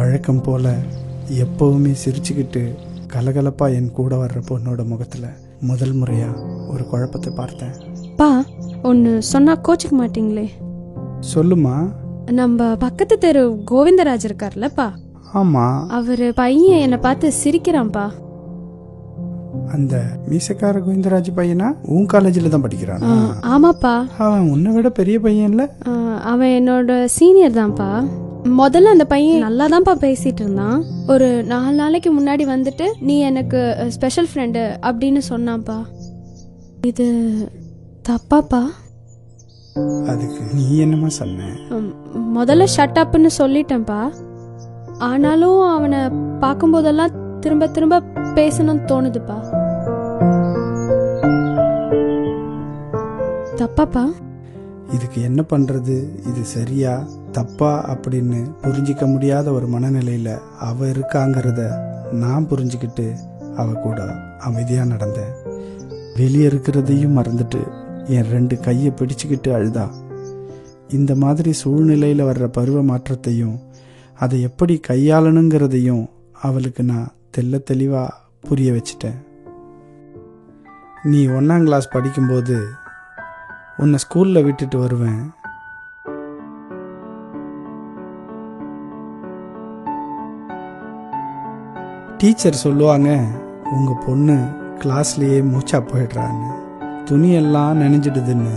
வழக்கம் போல எப்பவுமே சிரிச்சுக்கிட்டு கலகலப்பா என் கூட வர்ற பொண்ணோட முகத்துல முதல் முறையா ஒரு குழப்பத்தை பார்த்தேன். பா ஒன்று சொன்னா கோச்சிக்க மாட்டீங்களே. சொல்லுமா? நம்ம பக்கத்து தெரு கோவிந்தராஜ் இருக்கார்லப்பா ஆமா. அவரு பையன் என்னை பார்த்து சிரிக்கிறான்ப்பா அந்த மீசக்கார கோவிந்தராஜ் பையனா? உன் காலேஜில் தான் படிக்கிறானா? ஆமாப்பா. அவன் உன்னை விட பெரிய பையன் இல்ல அவன் என்னோட சீனியர் தான்ப்பா முதல்ல அந்த பையன் நல்லா தான்ப்பா பேசிட்டு இருந்தான் ஒரு நாலு நாளைக்கு முன்னாடி வந்துட்டு நீ எனக்கு ஸ்பெஷல் ஃப்ரெண்டு அப்படின்னு சொன்னான்ப்பா. இது தப்பாப்பா? அதுக்கு நீ என்னமா சொன்ன? முதல்ல ஷட் அப்னு சொல்லிட்டேன்ப்பா. ஆனாலும் அவனை பார்க்கும்போதெல்லாம் திரும்ப திரும்ப பேசணும்னு தோணுதுப்பா. தப்பாப்பா? இதுக்கு என்ன பண்றது? இது சரியா? தப்பா அப்படின்னு புரிஞ்சிக்க முடியாத ஒரு மனநிலையில் அவ இருக்காங்கிறத நான் புரிஞ்சுக்கிட்டு அவ கூட அமைதியாக நடந்தேன் வெளியே இருக்கிறதையும் மறந்துட்டு என் ரெண்டு கையை பிடிச்சிக்கிட்டு அழுதா. இந்த மாதிரி சூழ்நிலையில் வர்ற பருவ மாற்றத்தையும் அதை எப்படி கையாளணுங்கிறதையும் அவளுக்கு நான் தெள்ள தெளிவாக புரிய வச்சிட்டேன். நீ ஒன்றாம் கிளாஸ் படிக்கும்போது உன்னை ஸ்கூலில் விட்டுட்டு வருவேன். டீச்சர் சொல்லுவாங்க உங்கள் பொண்ணு கிளாஸ்லேயே மூச்சா போயிடுறாங்க துணியெல்லாம் நினைஞ்சிடுதுன்னு.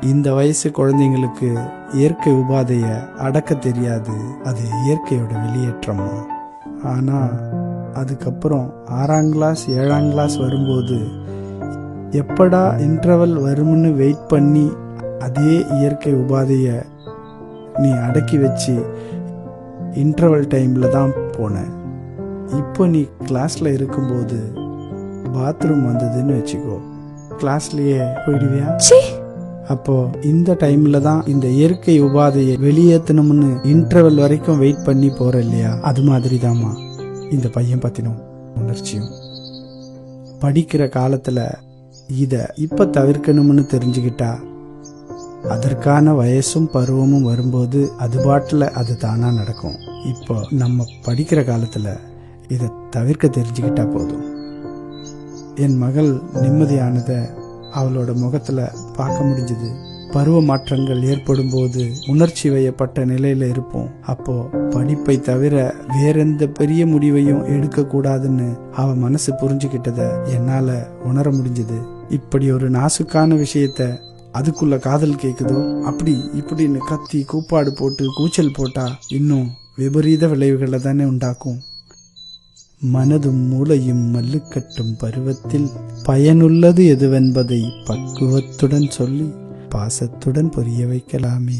இந்த வயசு குழந்தைங்களுக்கு இயற்கை உபாதையை அடக்க தெரியாது. அது இயற்கையோட வெளியேற்றமா? ஆனால் அதுக்கப்புறம் ஆறாம் கிளாஸ் ஏழாம் கிளாஸ் வரும்போது எப்படா இன்டர்வல் வரும்னு வெயிட் பண்ணி அதே இயற்கை உபாதையை நீ அடக்கி வச்சு இன்டர்வல் டைமில் தான் போனேன் இப்போ நீ கிளாஸ்ல இருக்கும்போது பாத்ரூம் வந்ததுன்னு வச்சுக்கோ. கிளாஸ்லயே போயிடுவியா? அப்போ இந்த டைம்ல தான் இந்த இயற்கை உபாதையை வெளியேற்றணும்னு இன்டர்வல் வரைக்கும் வெயிட் பண்ணி போற இல்லையா? அது மாதிரி தாம்மா இந்த பையன் பத்தினும் உணர்ச்சியும். படிக்கிற காலத்துல இத இப்ப தவிர்க்கணும்னு தெரிஞ்சுக்கிட்டா அதற்கான வயசும் பருவமும் வரும்போது அது பாட்டுல அது தானா நடக்கும். இப்போ நம்ம படிக்கிற காலத்துல இதை தவிர்க்க தெரிஞ்சுக்கிட்டா போதும். என் மகள் நிம்மதியானதை அவளோட முகத்தில் பார்க்க முடிஞ்சது. பருவ மாற்றங்கள் ஏற்படும் போது உணர்ச்சி வயப்பட்ட நிலையில் இருப்போம். அப்போ படிப்பை தவிர வேறெந்த பெரிய முடிவையும் எடுக்கக்கூடாதுன்னு அவ மனசு புரிஞ்சுக்கிட்டதை என்னால் உணர முடிஞ்சது. இப்படி ஒரு நாசுக்கான விஷயத்த அதுக்குள்ள காதல் கேட்குதோ அப்படி இப்படின்னு கத்தி கூப்பாடு போட்டு கூச்சல் போட்டா இன்னும் விபரீத விளைவுகளை தானே உண்டாக்கும். மனதும் மூளையும் மல்லுக்கட்டும் பருவத்தில் பயனுள்ளது எதுவென்பதை பக்குவத்துடன் சொல்லி பாசத்துடன் புரிய வைக்கலாமே.